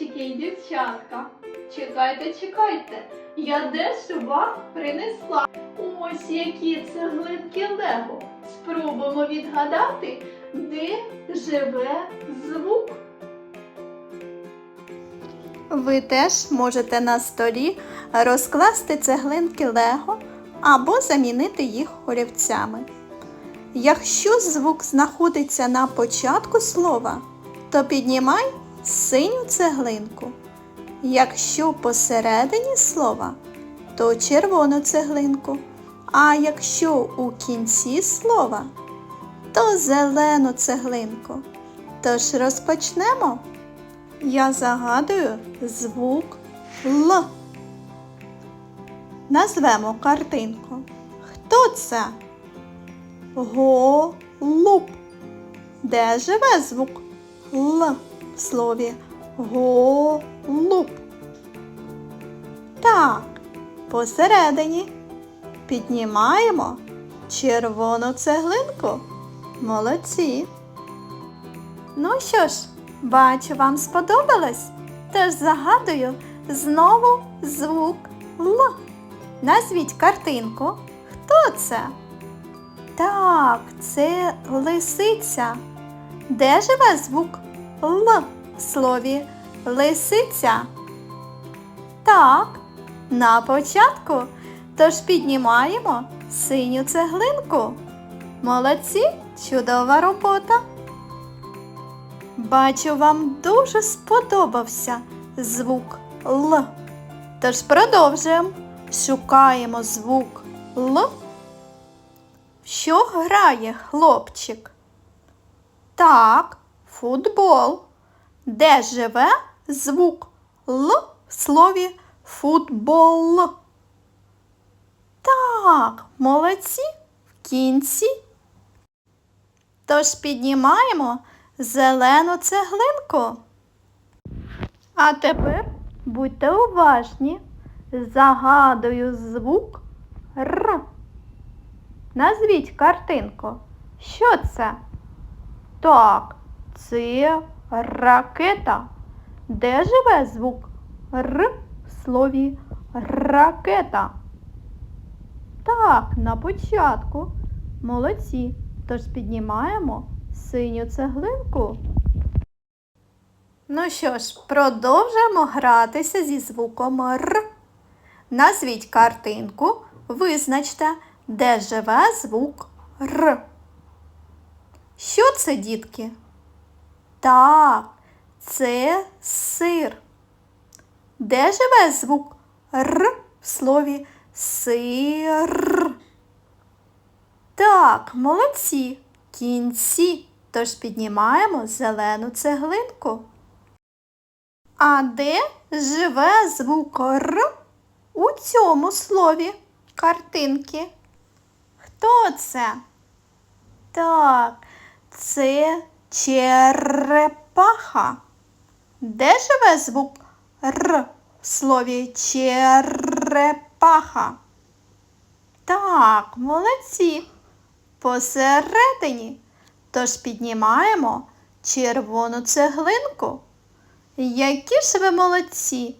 хлопчики і дівчатка. Чекайте, чекайте, я дещо вам принесла. Ось які цеглинки Лего. Спробуємо відгадати, де живе звук. Ви теж можете на столі розкласти цеглинки Лего або замінити їх олівцями. Якщо звук знаходиться на початку слова, то піднімай синю цеглинку. Якщо посередині слова, то червону цеглинку. А якщо у кінці слова, то зелену цеглинку. Тож розпочнемо. Я загадую звук Л. Назвемо картинку. Хто це? Голуб. Де живе звук Л в слові голуб? Так, посередині піднімаємо червону цеглинку. Молодці. Ну що ж, бачу, вам сподобалось? Тож загадую знову звук Л. Назвіть картинку. Хто це? Так, це лисиця. Де живе звук Л в слові лисиця? Так, на початку. Тож піднімаємо синю цеглинку. Молодці, чудова робота. Бачу, вам дуже сподобався звук Л. Тож продовжуємо. Шукаємо звук Л. Що грає хлопчик? Так, футбол. Де живе звук Л в слові футбол? Так, молодці в кінці. Тож піднімаємо зелену цеглинку. А тепер будьте уважні. Загадую звук Р. Назвіть картинку. Що це? Так, це ракета. Де живе звук Р в слові ракета? Так, на початку. Молодці. Тож піднімаємо синю цеглинку. Ну що ж, продовжуємо гратися зі звуком Р. Назвіть картинку, визначте, де живе звук Р. Що це, дітки? Так, це сир. Де живе звук Р в слові сир? Так, молодці. Кінці. Тож піднімаємо зелену цеглинку. А де живе звук Р у цьому слові картинки? Хто це? Так, це черепаха. Де живе звук Р в слові черепаха? Так, молодці. Посередині. Тож піднімаємо червону цеглинку. Які ж ви молодці!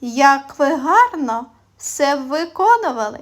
Як ви гарно все виконували!